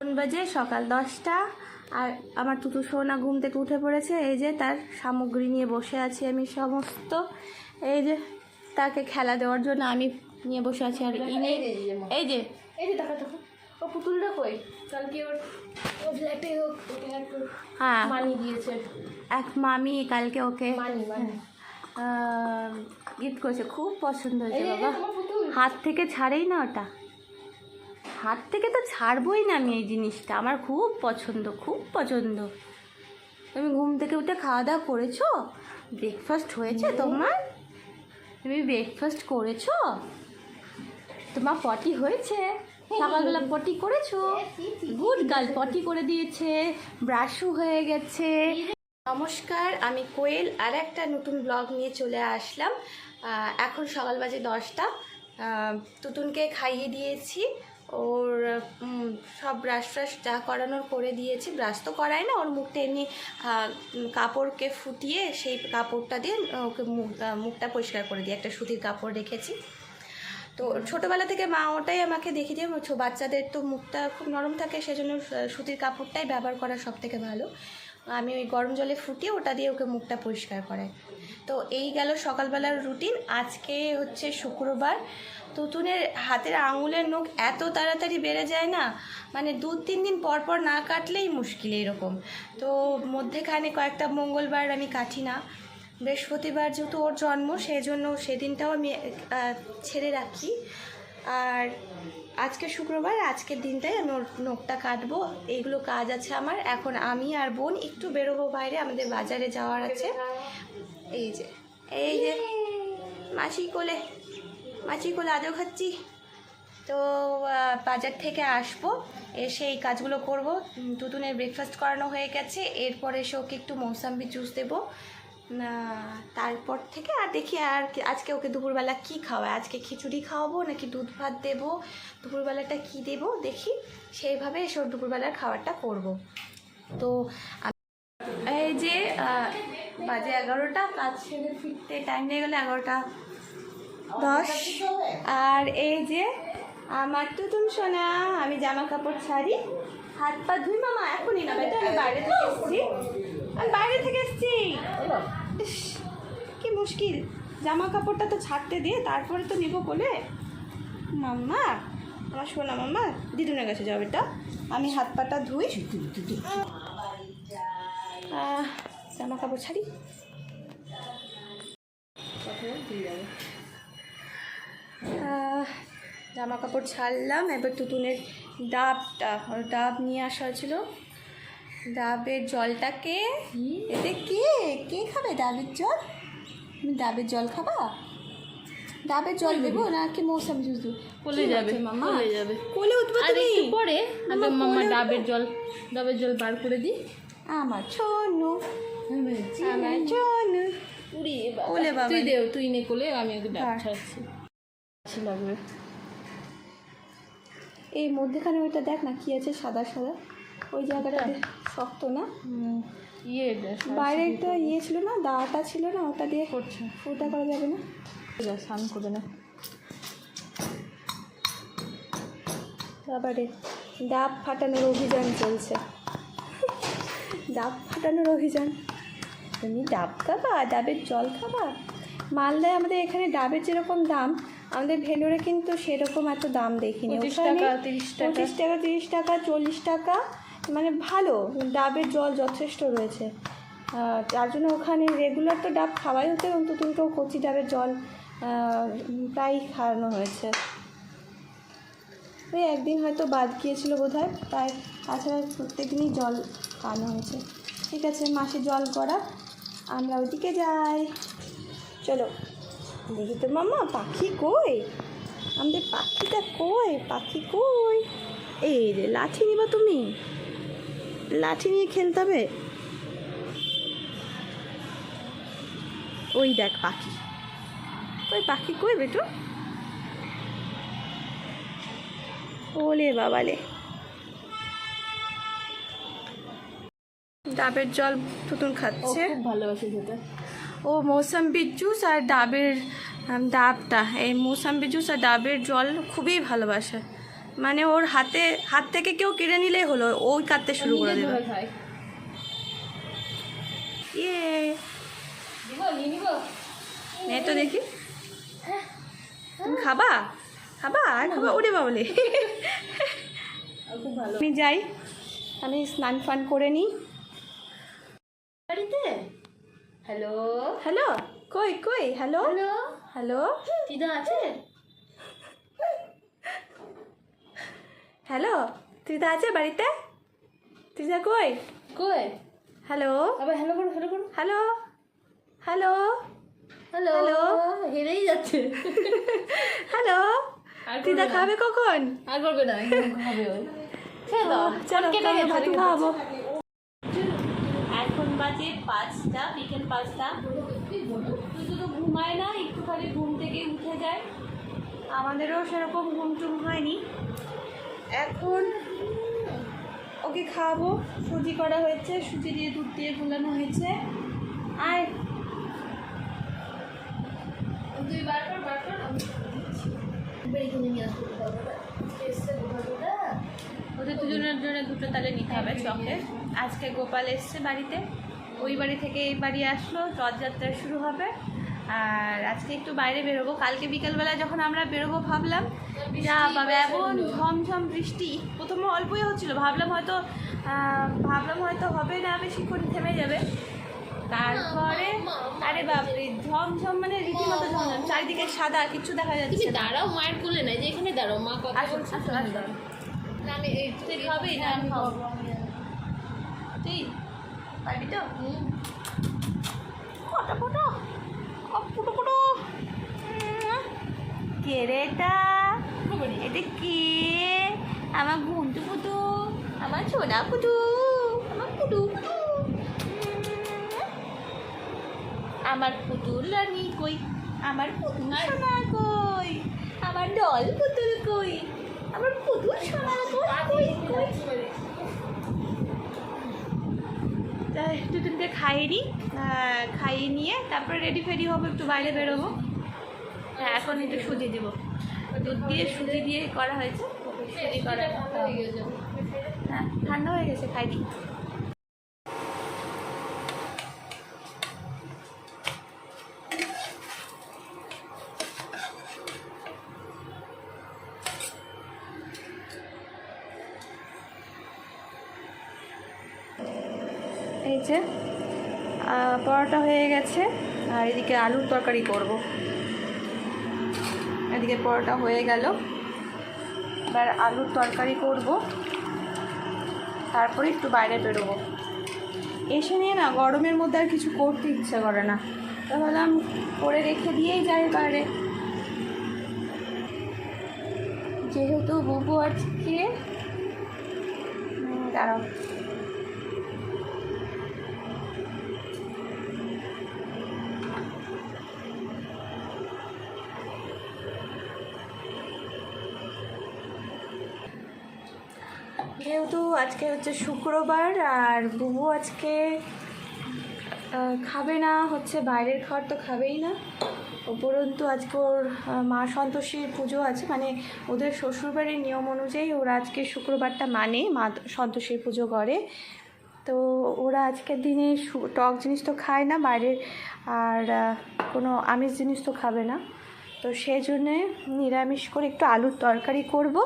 কোন বাজে সকাল দশটা আর আমার তুতু সোনা ঘুম থেকে উঠে পড়েছে। এই যে তার সামগ্রী নিয়ে বসে আছি আমি সমস্ত। এই যে তাকে খেলা দেওয়ার জন্য আমি নিয়ে বসে আছি আর ইনি এই যে এই যে দেখো দেখো। ও পুতুলটা কই? কালকে ওর ফ্ল্যাটে হ্যাঁ। মানি দিয়েছে। এক মামি কালকে ওকে মানি মানি। গিফট করেছে। খুব পছন্দ হয়েছে বাবা। হাত থেকে ছাড়েই না ওটা। হাত থেকে তো ছাড়বই না আমি এই জিনিসটা। আমার খুব পছন্দ খুব পছন্দ। তুমি ঘুম থেকে উঠে খাওয়া দাওয়া করেছ? ব্রেকফাস্ট হয়েছে তোমার? তুমি ব্রেকফাস্ট করেছ? তোমার পটি হয়েছে? সকালবেলা পটি করেছ? গুড গার্ল পটি করে দিয়েছে। ব্রাশও হয়ে গেছে। নমস্কার আমি কোয়েল। আর একটা নতুন ব্লগ নিয়ে চলে আসলাম। এখন সকাল বাজে দশটা। তুতুনকে খাইয়ে দিয়েছি। ওর সব ব্রাশ ট্রাশ যা করানোর করে দিয়েছি। ব্রাশ তো করাই না, ওর মুখটা এমনি কাপড়কে ফুটিয়ে সেই কাপড়টা দিয়ে ওকে মুখ মুখটা পরিষ্কার করে দিই একটা সুতির কাপড় রেখেছি। তো ছোটোবেলা থেকে মা ওটাই আমাকে দেখিয়ে দিয়ে বাচ্চাদের তো মুখটা খুব নরম থাকে, সেজন্য সুতির কাপড়টাই ব্যবহার করা সব থেকে ভালো। আমি ওই গরম জলে ফুটিয়ে ওটা দিয়ে ওকে মুখটা পরিষ্কার করাই। তো এই গেল সকালবেলার রুটিন। আজকে হচ্ছে শুক্রবার। তুতুনের হাতের আঙুলের নখ এত তাড়াতাড়ি বেড়ে যায় না মানে দু তিন দিন পর পর না কাটলেই মুশকিল এরকম। তো মধ্যেখানে কয়েকটা মঙ্গলবার আমি কাটি না। বৃহস্পতিবার যেহেতু ওর জন্ম সেই জন্য সেদিনটাও আমি ছেড়ে রাখি। আর আজকে শুক্রবার, আজকের দিনটাই নখটা কাটবো। এইগুলো কাজ আছে আমার। এখন আমি আর বোন একটু বেরোবো বাইরে, আমাদের বাজারে যাওয়ার আছে। এই যে এই যে মাছি কোলে মাছি কোলে আজও খাচ্ছি। তো বাজার থেকে আসব, এসে এই কাজগুলো করব। তুতুনের ব্রেকফাস্ট করানো হয়ে গেছে। এরপরে এসে ওকে একটু মৌসাম্বি জুস দেবো। না, তারপর থেকে আর দেখি আর আজকে ওকে দুপুরবেলা কি খাওয়ায়? আজকে খিচুড়ি খাওয়াবো নাকি দুধ ভাত দেবো? দুপুরবেলাটা কি দেবো? দেখি। সেইভাবে এসে ওর দুপুরবেলার খাবারটা করব। তো এই যে বাজে এগারোটা কাজ সেরে ফিরতে টাইম নিয়ে গেলে এগারোটা দশ। আর এই যে আমার তো তুমি শোনা আমি জামা কাপড় ছাড়ি। হাত পা ধুই মামা এখনই না আমি বাইরে থেকে এসেছি। আমি বাইরে থেকে এসেছি। কি মুশকিল। জামা কাপড়টা তো ছাড়তে দিয়ে তারপরে তো নেব বলে মাম্মা আমার শোনা মাম্মা দিদুনের কাছে যাও বেটা আমি হাত পাটা ধুই। জামা কাপড় ছাড়ি। জামা কাপড় ছাড়লাম এবার তুতুনের ডাবটা ডাব নিয়ে আসা হয়েছিল। ডাবের জলটাকে এতে কে? কে খাবে ডাবের জল? তুমি ডাবের জল খাবা? ডাবের জল দেবো নাকি মৌসাম জুস দেবো? কোলে যাবে মামা? কোলে যাবে। কোলে উঠবে তুমি? পরে আমি মামা, মাম্মা ডাবের জল ডাবের জল বার করে দিই। আমার ছনু। আমার ছনু। ওলে বাবা। তুই দে তুই নে কোলে আমি ওকে ডাব হ্যাঁ। ছাড়ছি। লাগবে। এই মধ্যেখানে ওইটা দেখ না কি আছে সাদা সাদা। ওই জায়গাটা দেখ, শক্ত না? ইয়ে বাইরে একটা ইয়ে ছিল না দাটা ছিল না ওটা দিয়ে করছে। ফুটা করা যাবে না? স্নান করে না। তারপরে ডাব ফাটানোর অভিযান চলছে। ডাব ফাটানোর অভিযান। তুমি ডাব খাবা? ডাবের জল খাবা? মালদায় আমাদের এখানে ডাবের যেরকম দাম আমাদের ভেলোরে কিন্তু সেরকম এত দাম দেখিনি। পঁচিশ টাকা, তিরিশ টাকা। পঁচিশ টাকা তিরিশ টাকা চল্লিশ টাকা মানে ভালো, ডাবের জল যথেষ্ট রয়েছে। তার জন্য ওখানে রেগুলার তো ডাব খাওয়াই হতো এবং তুতুনকেও কচি ডাবের জল প্রায় খাওয়ানো হয়েছে। ওই একদিন হয়তো বাদ গিয়েছিল বোধ হয় তাই তাছাড়া প্রত্যেক দিনই জল খাওয়ানো হয়েছে। ঠিক আছে, মাসে জল করা, আমরা ওইদিকে যাই। চলো, দেখি তো মামা, পাখি কই? আমাদের পাখিটা কই? পাখি কই? এই রে লাঠি নিবা তুমি। লাঠি নিয়ে খেলতে হবে? ওই দেখ পাখি। ওই পাখি কই বেটু? ওলে বাবালে। ডাবের জল তুতুন খাচ্ছে। খুব ভালোবাসে খেতে। ও মৌসাম্বি জুস আর ডাবের ডাবটা। এই মৌসাম্বি জুস আর ডাবের জল খুবই ভালোবাসে। মানে ওর হাতে হাত থেকে কেউ কেড়ে নিলেই হলো ওই কাটতে শুরু করে দেবে ইয়ে। নে তো দেখি। তুমি খাবা? খাবা? আর খাবা? ওরে বাবলে আমি যাই। আমি স্নান ফান করে নিই। বাড়িতে? হ্যালো? হ্যালো? কই কই? হ্যালো? হ্যালো? হ্যালো? দিদা আছে? হ্যালো তুইদা আছে বাড়িতে? তুইদা কই? কই? হ্যালো? আবার হ্যালো করো হ্যালো করো। হ্যালো? হ্যালো? হ্যালো? হ্যালো? হেরেই যাচ্ছে। হ্যালো? না। খাবে কখন? আর করবে না খাবে চলো কেটে ভাত কেটে এখন বাজে পাঁচটা বিকেল পাঁচটা। তুই তো ঘুমায় না একটুখানি ঘুম থেকে উঠে যায়। আমাদেরও সেরকম ঘুম টুম হয়নি। এখন ওকে খাওয়াবো। সুজি করা হয়েছে সুজি দিয়ে দুধ দিয়ে গুলানো হয়েছে। আর বার কর বার কর গোটা ওদের দুজনের জন্য দুটো তালে নিতে হবে চকলেট। আজকে গোপাল এসছে বাড়িতে। ওই বাড়ি থেকে এই বাড়ি আসলো রথযাত্রা শুরু হবে। আর আজকে একটু বাইরে বেরোবো। কালকে বিকালবেলা যখন আমরা বেরোবো ভাবলাম যা বাবা এমন ঝমঝম বৃষ্টি। প্রথমে অল্পই হচ্ছিল ভাবলাম হয়তো ভাবলাম হয়তো হবে না বেশিক্ষণ থেমে যাবে। তারপরে আরে বাপরে ঝমঝম মানে রীতিমতো ঝমঝম চারিদিকে সাদা কিছু দেখা যাচ্ছে। দাঁড়াও মায়ের কোলে নাই যে এখানে দাঁড়াও মা কথা বলছে। আমি তুই খাবি না আমি খাব। তুই? পারবি তো? ফটো ফটো ফটো কে রে এটা? এটা কে? আমার ঘুমটু পুটু আমার সোনা পুটু আমার পুটু পুটু আমার পুতুল রানী কই? আমার পুতুল সোনা কই? আমার ডল পুতুল কই? আমার পুতুল সোনা কই? কই? কই তা দুজনকে খাইয়ে নিই খাইয়ে নিয়ে তারপরে রেডি ফেডি হব, একটু বাইরে বেরোবো। হ্যাঁ এখন একটু সুজি দিব। দুধ দিয়ে সুজি দিয়ে করা হয়েছে। হ্যাঁ ঠান্ডা হয়ে গেছে, খাই দিই এই যে পরোটা হয়ে গেছে, আর এদিকে আলুর তরকারি করব। এদিকে পরোটা হয়ে গেল। এবার আলুর তরকারি করব। তারপরে একটু বাইরে বেরোবো। এসে নিয়ে না গরমের মধ্যে আর কিছু করতে ইচ্ছে করে না। তো ভাবলাম করে রেখে দিয়েই যাই বাইরে। যেহেতু বুবু আজকে দাঁড়াও। যেহেতু আজকে হচ্ছে শুক্রবার আর বুবু আজকে খাবে না, হচ্ছে বাইরের খাবার তো খাবেই না। উপরন্তু আজকে ওর মা সন্তোষীর পুজো আছে মানে ওদের শ্বশুরবাড়ির নিয়ম অনুযায়ী ওরা আজকে শুক্রবারটা মানে মা সন্তোষীর পুজো করে। তো ওরা আজকের দিনে টক জিনিস তো খায় না বাইরের, আর কোনো আমিষ জিনিস তো খাবে না। তো সেই জন্যে নিরামিষ করে একটু আলুর তরকারি করব।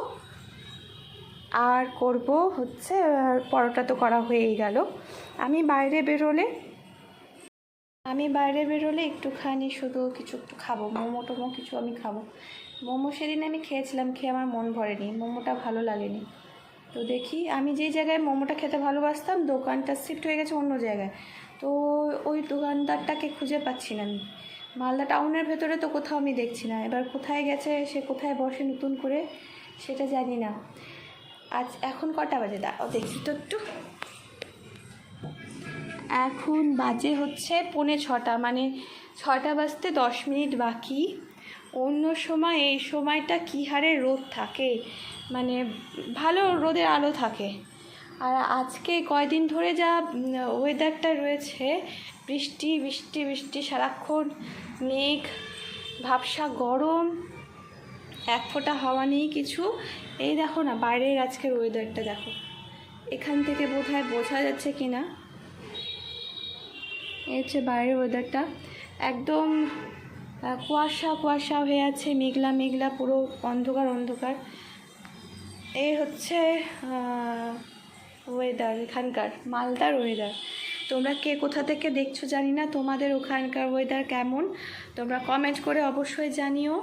আর করব হচ্ছে পরোটা তো করা হয়েই গেল। আমি বাইরে বেরোলে, আমি বাইরে বেরোলে একটুখানি শুধু কিছু একটু খাব, মোমো টোমো কিছু আমি খাব। মোমো সেদিন আমি খেয়েছিলাম, খেয়ে আমার মন ভরেনি, মোমোটা ভালো লাগেনি। তো দেখি, আমি যেই জায়গায় মোমোটা খেতে ভালোবাসতাম, দোকানটা শিফট হয়ে গেছে অন্য জায়গায়। তো ওই দোকানদারটাকে খুঁজে পাচ্ছি না আমি। মালদা টাউনের ভেতরে তো কোথাও আমি দেখছি না। এবার কোথায় গেছে, সে কোথায় বসে, নতুন করে, সেটা জানি না। আজ এখন কটা বাজে? দাঁড়াও দেখি তো একটু। এখন বাজে হচ্ছে পৌনে ছটা মানে ছটা বাজতে দশ মিনিট বাকি। অন্য সময়, এই সময়টা কী হারে রোদ থাকে? মানে ভালো রোদের আলো থাকে। আর আজকে কয়দিন ধরে যা ওয়েদারটা রয়েছে, বৃষ্টি বৃষ্টি বৃষ্টি, সারাক্ষণ মেঘ, ভাবসা গরম। এক ফোঁটা হাওয়া নেই কিছু। এই দেখো না, বাইরের আজকের ওয়েদারটা দেখো। এখান থেকে বোধহয় বোঝা যাচ্ছে কি না এই হচ্ছে বাইরের ওয়েদারটা একদম কুয়াশা কুয়াশা হয়ে আছে, মেঘলা মেঘলা, পুরো অন্ধকার অন্ধকার। এই হচ্ছে ওয়েদার এখানকার, মালদার ওয়েদার তোমরা কে কোথা থেকে দেখছ জানি না, তোমাদের ওখানকার ওয়েদার কেমন? তোমরা কমেন্ট করে অবশ্যই জানিও।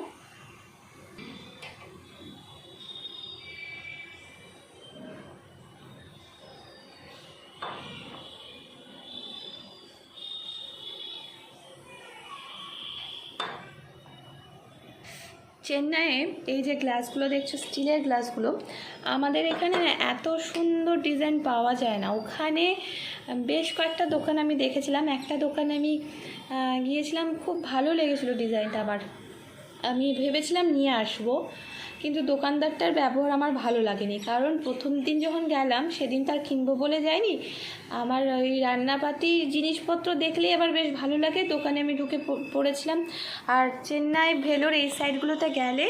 চেন্নাইয়ে এই যে গ্লাসগুলো দেখছ স্টিলের গ্লাসগুলো আমাদের এখানে এত সুন্দর ডিজাইন পাওয়া যায় না। ওখানে বেশ কয়েকটা দোকান আমি দেখেছিলাম। একটা দোকানে আমি গিয়েছিলাম, খুব ভালো লেগেছিলো ডিজাইনটা আমার। আমি ভেবেছিলাম নিয়ে আসব। কিন্তু দোকানদারটার ব্যবহার আমার ভালো লাগেনি। কারণ প্রথম দিন যখন গেলাম, সেদিন তার কিনবো বলে যায়নি। আমার ওই রান্নাপাতি জিনিসপত্র দেখলেই আবার বেশ ভালো লাগে। দোকানে আমি ঢুকে পড়েছিলাম। আর চেন্নাই ভেলোর এই সাইডগুলোতে গেলে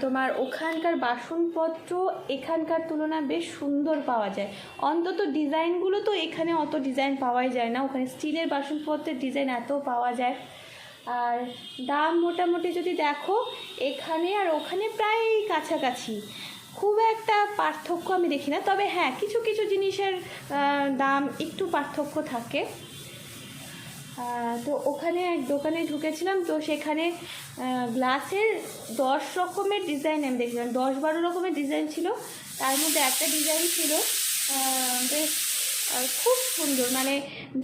তোমার ওখানকার বাসনপত্র এখানকার তুলনায় বেশ সুন্দর পাওয়া যায়। অন্তত ডিজাইনগুলো তো এখানে অত ডিজাইন পাওয়াই যায় না। ওখানে স্টিলের বাসনপত্রের ডিজাইন এত পাওয়া যায়। আর দাম মোটামুটি যদি দেখো, এখানে আর ওখানে প্রায় কাছাকাছি। খুব একটা পার্থক্য আমি দেখি না, তবে হ্যাঁ কিছু কিছু জিনিসের দাম একটু পার্থক্য থাকে। তো ওখানে এক দোকানে ঢুকেছিলাম, তো সেখানে গ্লাসের দশ রকমের ডিজাইন আমি দেখছিলাম দশ বারো রকমের ডিজাইন ছিল, তার মধ্যে একটা ডিজাইন ছিল বেশ খুব সুন্দর মানে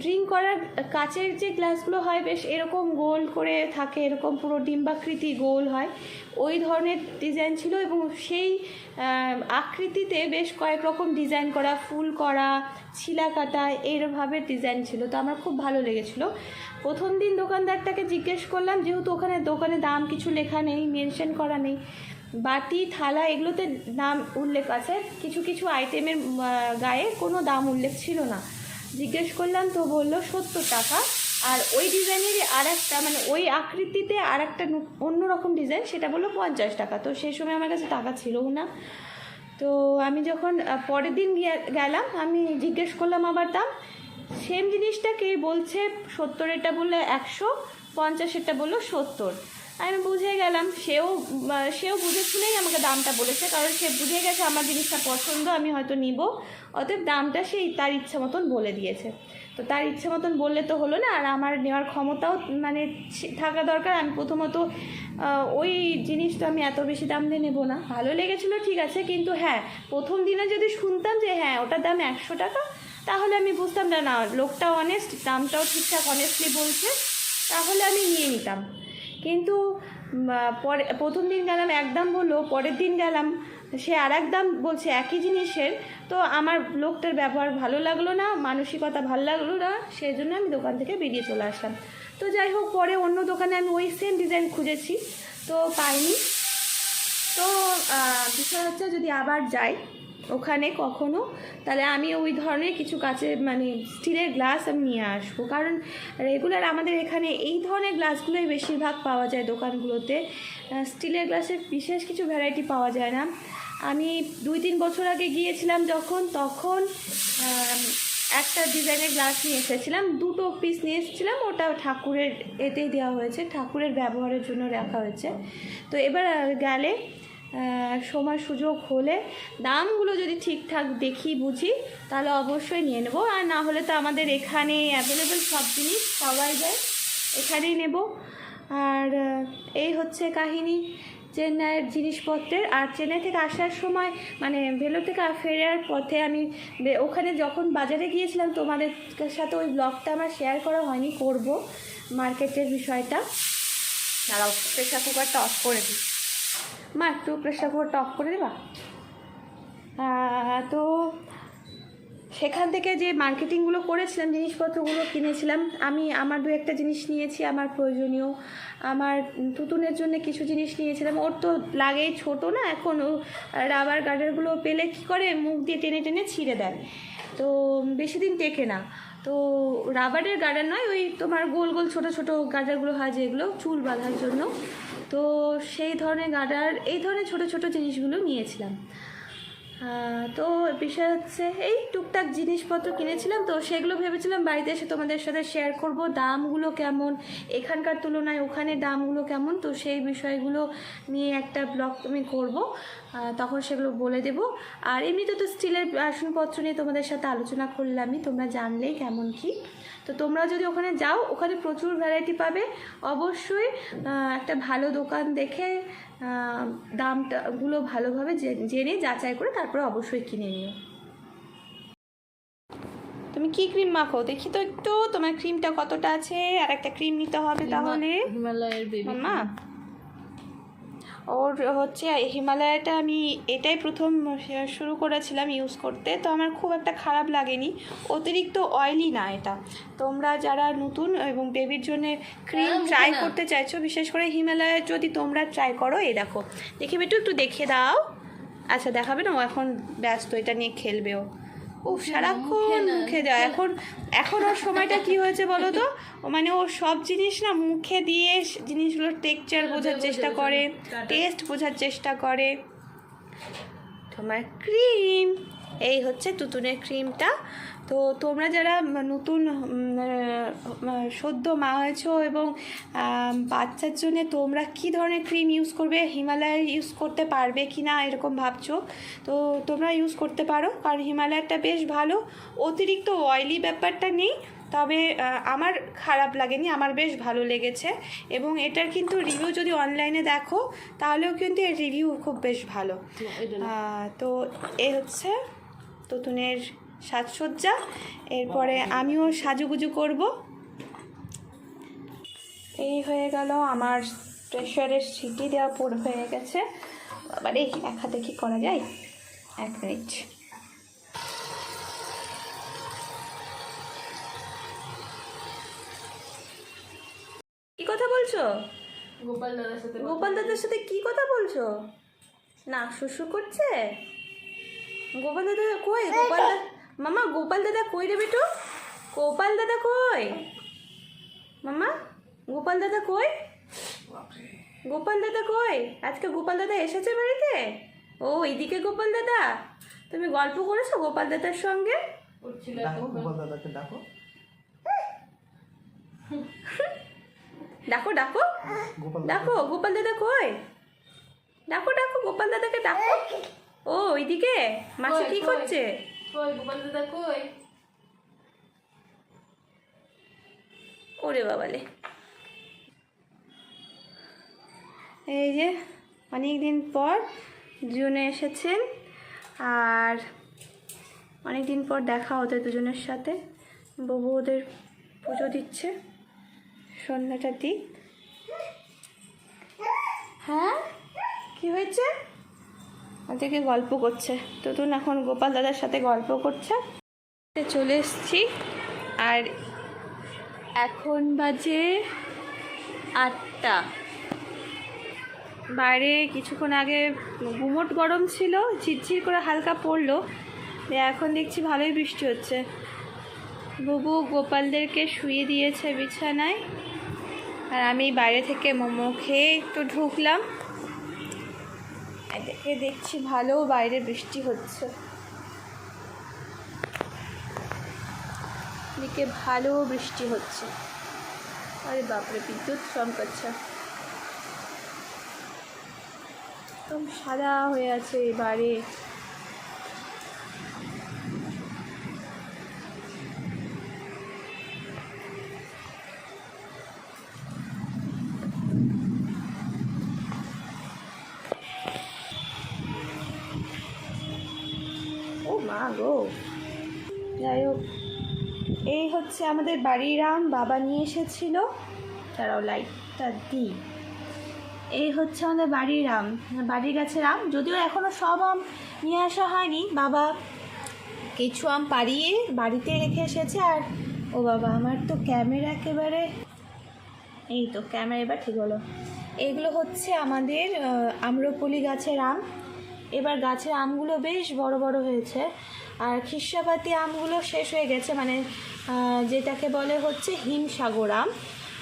ড্রিঙ্ক করার কাচের যে গ্লাসগুলো হয় বেশ এরকম গোল করে থাকে, এরকম পুরো ডিম্বাকৃতি গোল হয়। ওই ধরনের ডিজাইন ছিল এবং সেই আকৃতিতে বেশ কয়েক রকম ডিজাইন করা, ফুল করা, ছিলা কাটা, এইভাবে ডিজাইন ছিল। তো আমার খুব ভালো লেগেছিল। প্রথম দিন দোকানদারটাকে জিজ্ঞেস করলাম, যেহেতু ওখানে দোকানে দাম কিছু লেখা নেই মেনশন করা নেই বাটি, থালা এগুলোতে দাম উল্লেখ আছে। কিছু কিছু আইটেমের গায়ে কোনো দাম উল্লেখ ছিল না। জিজ্ঞেস করলাম, তো বলল, সত্তর টাকা। আর ওই ডিজাইনেরই আর একটা মানে ওই আকৃতিতে আর একটা নু- অন্যরকম ডিজাইন, সেটা বলল পঞ্চাশ টাকা। তো সেই সময় আমার কাছে টাকা ছিলও না। তো আমি যখন পরের দিন গেলাম, আমি জিজ্ঞেস করলাম আবার দাম। সেম জিনিসটাকে বলছে? সত্তরেরটা বললে একশো, পঞ্চাশেরটা বলল সত্তর। আমি বুঝে গেলাম, সেও সেও বুঝে শুনেই আমাকে দামটা বলেছে, কারণ সে বুঝে গেছে আমার জিনিসটা পছন্দ, আমি হয়তো নিব। অতএব দামটা সেই তার ইচ্ছা মতন বলে দিয়েছে। তো তার ইচ্ছে মতন বললে তো হলো না, আর আমার নেওয়ার ক্ষমতাও মানে থাকা দরকার। আমি প্রথমত ওই জিনিসটা আমি এত বেশি দাম দিয়ে নেব না। ভালো লেগেছিলো, ঠিক আছে, কিন্তু হ্যাঁ প্রথম দিনে যদি শুনতাম যে হ্যাঁ ওটার দাম একশো টাকা, তাহলে আমি বুঝতাম না না লোকটা অনেস্ট দামটাও ঠিকঠাক অনেস্টলি বলছে, তাহলে আমি নিয়ে নিতাম। কিন্তু পরে, প্রথম দিন গেলাম, এক দাম বলল, পরের দিন গেলাম। সে আর এক দাম বলছে, একই জিনিসের। তো আমার লোকটার ব্যবহার ভালো লাগল না, মানসিকতা ভালো লাগল না সেই জন্য আমি দোকান থেকে বেরিয়ে চলে আসলাম। তো যাই হোক, পরে অন্য দোকানে আমি ওই সেম ডিজাইন খুঁজেছি, তো পাইনি। তো বিষয় হচ্ছে যদি আবার যাই ওখানে কখনো? তাহলে আমি ওই ধরনের কিছু কাছে মানে স্টিলের গ্লাস আমি নিয়ে আসব। কারণ রেগুলার আমাদের এখানে এই ধরনের গ্লাসগুলোই বেশিরভাগ পাওয়া যায় দোকানগুলোতে। স্টিলের গ্লাসের বিশেষ কিছু ভ্যারাইটি পাওয়া যায় না। আমি দুই তিন বছর আগে গিয়েছিলাম যখন, তখন একটা ডিজাইনের গ্লাস নিয়ে এসেছিলাম। দুটো পিস নিয়ে এসেছিলাম। ওটা ঠাকুরের এতেই দেওয়া হয়েছে। ঠাকুরের ব্যবহারের জন্য রাখা হয়েছে। তো এবার গেলে সময় সুযোগ হলে দামগুলো যদি ঠিকঠাক দেখি, বুঝি, তাহলে অবশ্যই নিয়ে নেব। আর না হলে তো আমাদের এখানে অ্যাভেলেবেল সব জিনিস পাওয়াই যায়। এখানেই নেব। আর এই হচ্ছে কাহিনী চেন্নাইয়ের জিনিসপত্রের। আর চেন্নাই থেকে আসার সময় মানে ভেলো থেকে ফেরার পথে আমি ওখানে যখন বাজারে গিয়েছিলাম, তোমাদের সাথে ওই ব্লগটা আমার শেয়ার করা হয়নি, করব মার্কেটের বিষয়টা। দাঁড়াও প্রেশার কুকারটা অফ করে দিই মা, একটু প্রেশার কুকারটা অফ করে দেবা? তো সেখান থেকে যে মার্কেটিংগুলো করেছিলাম, জিনিসপত্রগুলো কিনেছিলাম, আমি আমার দু একটা জিনিস নিয়েছি, আমার প্রয়োজনীয়, আমার তুতুনের জন্য কিছু জিনিস নিয়েছিলাম। ওর তো লাগেই ছোট না, এখন রাবার গার্ডারগুলো পেলে কী করে, মুখ দিয়ে টেনে টেনে ছিঁড়ে দেয়। তো বেশি দিন টেকে না। তো রাবারের গার্ডার নয়, ওই তোমার গোল গোল ছোট ছোট গার্ডারগুলো হয়, যেগুলো চুল বাঁধার জন্য। তো সেই ধরনের গার্ডার এই ধরনের ছোট ছোট জিনিসগুলো নিয়েছিলাম। তো বিষয় হচ্ছে এই টুকটাক জিনিসপত্র কিনেছিলাম, তো সেগুলো ভেবেছিলাম বাড়িতে এসে তোমাদের সাথে শেয়ার করব, দামগুলো কেমন, এখানকার তুলনায় ওখানে দামগুলো কেমন, তো সেই বিষয়গুলো নিয়ে একটা ব্লগ আমি করব তখন সেগুলো বলে দেব। আর এমনিতে তো স্টিলের বাসনপত্র নিয়ে তোমাদের সাথে আলোচনা করলামই, তোমরা জানলেই কেমন কি। তো তোমরা যদি ওখানে যাও ওখানে প্রচুর ভ্যারাইটি পাবে। অবশ্যই একটা ভালো দোকান দেখে দামটাগুলো ভালোভাবে জেনে যাচাই করে তারপরে অবশ্যই কিনে নিও। তুমি কি ক্রিম মাখো? দেখি তো একটু তোমার ক্রিমটা কতটা আছে? আর একটা ক্রিম নিতে হবে তাহলে। হিমালয়ের বেবি মাম্মা ওর হচ্ছে হিমালয়াটা আমি এটাই প্রথম শুরু করেছিলাম ইউজ করতে। তো আমার খুব একটা খারাপ লাগেনি। অতিরিক্ত অয়েলি না এটা। তোমরা যারা নতুন এবং বেবির জন্য ক্রিম ট্রাই। করতে চাইছো বিশেষ করে হিমালয়ের যদি তোমরা ট্রাই করো এই দেখো। দেখি একটু একটু দেখিয়ে দাও। আচ্ছা দেখাবে না? ও এখন ব্যস্ত এটা নিয়ে খেলবে ও। ও সারাক্ষণ মুখে দেওয়া। এখন এখন ওর সময়টা কি হয়েছে বলো তো? মানে ওর সব জিনিস না মুখে দিয়ে জিনিসগুলোর টেক্সচার বোঝার চেষ্টা করে টেস্ট বোঝার চেষ্টা করে। তোমার ক্রিম এই হচ্ছে তুতুনের ক্রিমটা তো তোমরা যারা নতুন সদ্য মা হয়েছো এবং বাচ্চার জন্য তোমরা কি ধরনের ক্রিম ইউজ করবে? হিমালয় ইউজ করতে পারবে কি না এরকম ভাবছ? তো তোমরা ইউজ করতে পারো কারণ হিমালয়ারটা বেশ ভালো। অতিরিক্ত অয়েলি ব্যাপারটা নেই তবে আমার খারাপ লাগেনি আমার বেশ ভালো লেগেছে। এবং এটার কিন্তু রিভিউ যদি অনলাইনে দেখো তাহলেও কিন্তু এর রিভিউ খুব বেশ ভালো। তো এ হচ্ছে তুতুনের সাজসজ্জা। এরপরে আমিও সাজুগুজু করব। এই হয়ে গেল আমার প্রেশারের সিটি দেওয়া পর হয়ে গেছে। আবার এই এক হাতে কি করা যায়? এক মিনিট। কি কথা বলছো? গোপাল দাদার সাথে গোপাল দাদার সাথে কি কথা বলছো? নাক শুশু করছে? গোপাল দাদা কই? গোপাল দাদা মামা গোপাল দাদা কই রে বেটু? গোপাল দাদা কই? মামা গোপাল দাদা কই? গোপাল দাদা কই? আজকে গোপাল দাদা এসেছে বাড়িতে? ও এইদিকে গোপাল দাদা? তুমি গল্প করেছ গোপাল দাদার সঙ্গে? ডাকো গোপাল দাদাকে ডাকো। ডাকো ডাকো। গোপাল ডাকো গোপাল দাদা কই? ডাকো ডাকো গোপাল দাদাকে ডাকো। ও ওইদিকে? মাসি কি করছে? কই ওরে বাবালে। এই যে অনেক দিন পর দুজনে এসেছেন, আর অনেক দিন পর দেখা ওদের দুজনের সাথে। বাবু ওদের পুজো দিচ্ছে, সন্ধ্যাটার দিক। হ্যাঁ? কি হয়েছে? ওদেরকে গল্প করছে। তুতুন এখন গোপাল দাদার সাথে গল্প করছে। চলে এসছি। আর এখন বাজে আটটা। বাইরে কিছুক্ষণ আগে গুমোট গরম ছিল, ঝিরঝির করে হালকা পড়ল। এখন দেখছি ভালোই বৃষ্টি হচ্ছে। বুবু গোপালদেরকে শুয়ে দিয়েছে বিছানায়। আর আমি বাইরে থেকে মোমো খেয়ে একটু ঢুকলাম। এদিকে দেখছি ভালো বাইরে বৃষ্টি হচ্ছে। এদিকে ভালো বৃষ্টি হচ্ছে। আরে বাপরে, বিদ্যুৎ চমকাচ্ছে। একদম সাদা হয়ে আছে এবারে। হচ্ছে আমাদের বাড়ির আম বাবা নিয়ে এসেছিল। তারাও লাইটটা দিই। এই হচ্ছে আমাদের বাড়ির আম বাড়ির গাছের আম যদিও এখনও সব আম নিয়ে আসা হয়নি, বাবা কিছু আম পাড়িয়ে বাড়িতে রেখে এসেছে আর, ও বাবা, আমার তো ক্যামেরা একেবারে এই তো ক্যামেরা এবার ঠিক হলো। এগুলো হচ্ছে আমাদের আম্রপলি গাছের আম। এবার গাছের আমগুলো বেশ বড় বড় হয়েছে। আর খিসাপাতি আমগুলো শেষ হয়ে গেছে মানে যেটাকে বলে হচ্ছে হিমসাগর আম।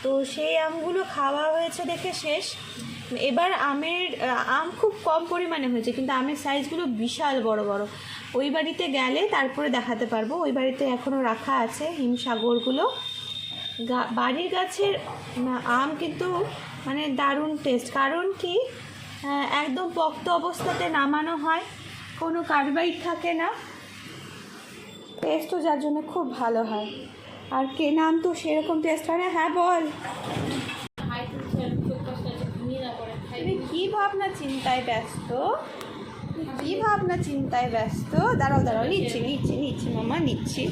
তো সেই আমগুলো খাওয়া হয়েছে দেখে শেষ। এবার আমের আম খুব কম পরিমাণে হয়েছে, কিন্তু আমের সাইজগুলো বিশাল বড় বড়। ওই বাড়িতে গেলে তারপরে দেখাতে পারব। ওই বাড়িতে এখনও রাখা আছে হিমসাগরগুলো। বাড়ির গাছের আম কিন্তু মানে দারুণ টেস্ট কারণ কি একদম পক্ত অবস্থাতে নামানো হয়, কোনো কার্বাইড থাকে না। টেস্টও যার জন্য খুব ভালো হয়। আর কে নাম তো সেরকম টেস্ট হয় না। হ্যাঁ বল। আর তুমি কি ভাবনা চিন্তায় ব্যস্ত? কি ভাবনা চিন্তায় ব্যস্ত? দাঁড়াও দাঁড়াও, নিচ্ছি নিচ্ছি নিচ্ছি, মামা, নিচ্ছি।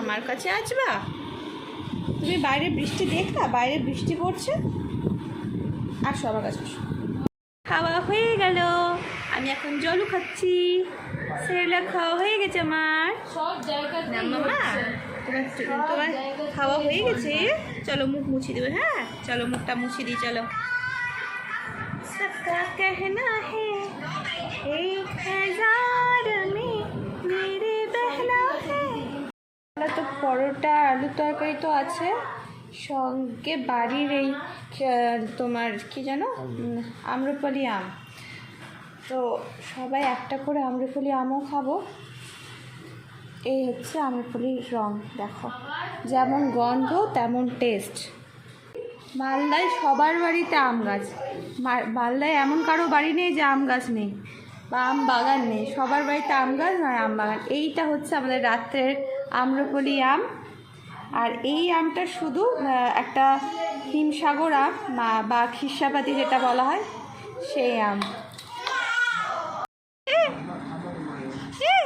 আমার কাছে আসবা? তুমি বাইরে বৃষ্টি দেখলা? বাইরে বৃষ্টি পড়ছে? আসো, আমার কাছে খাওয়া হয়ে গেল। আমি এখন জলও খাচ্ছি। সেরেলা খাওয়া হয়ে গেছে আমার সব জায়গাতে না মামা তোমার তোমার খাওয়া হয়ে গেছে চলো মুখ মুছে দেবে হ্যাঁ চলো মুখটা মুছে দিই চলো सबका कहना है एक हजार में मेरे बहना है তো পরোটা আলু তরকারি তো আছে সঙ্গে বাড়ির এই আহ, তোমার কি জানো উম, আম্রপালি আম তো সবাই একটা করে আম্রপালি আমও খাব। এই হচ্ছে আম্রপালির রং, দেখো। যেমন গন্ধ, তেমন টেস্ট মালদায় সবার বাড়িতে আম গাছ। মালদায় এমন কারও বাড়ি নেই যে আম গাছ নেই বা আম বাগান নেই। সবার বাড়িতে আম গাছ নয় আম বাগান। এইটা হচ্ছে আমাদের রাত্রের আম্রপলি আম। আর এই আমটা শুধু একটা হিমসাগর আম বা খিসাপাতি যেটা বলা হয়, সেই আম এ, এ,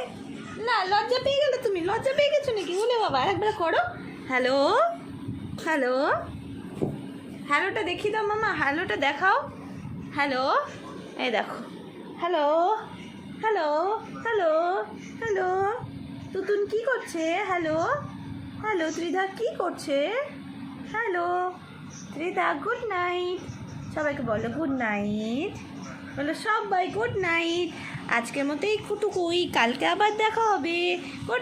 না লজ্জা পেয়ে গেলে তুমি লজ্জা পেয়ে গেছো নাকি বলে বাবা একবার করো। হ্যালো হ্যালো হ্যালোটা দেখি দাও মামা হ্যালোটা দেখাও। হ্যালো এই দেখো। Hello hello hello hello Tutun কি করছে? হ্যালো হ্যালো ত্রিধা কি করছে? হ্যালো ত্রিধা গুড নাইট সবাইকে বলো গুড নাইট বলো, সবাই গুড নাইট আজকের মতো এই কুটুকুই, কালকে আবার দেখা হবে। গুড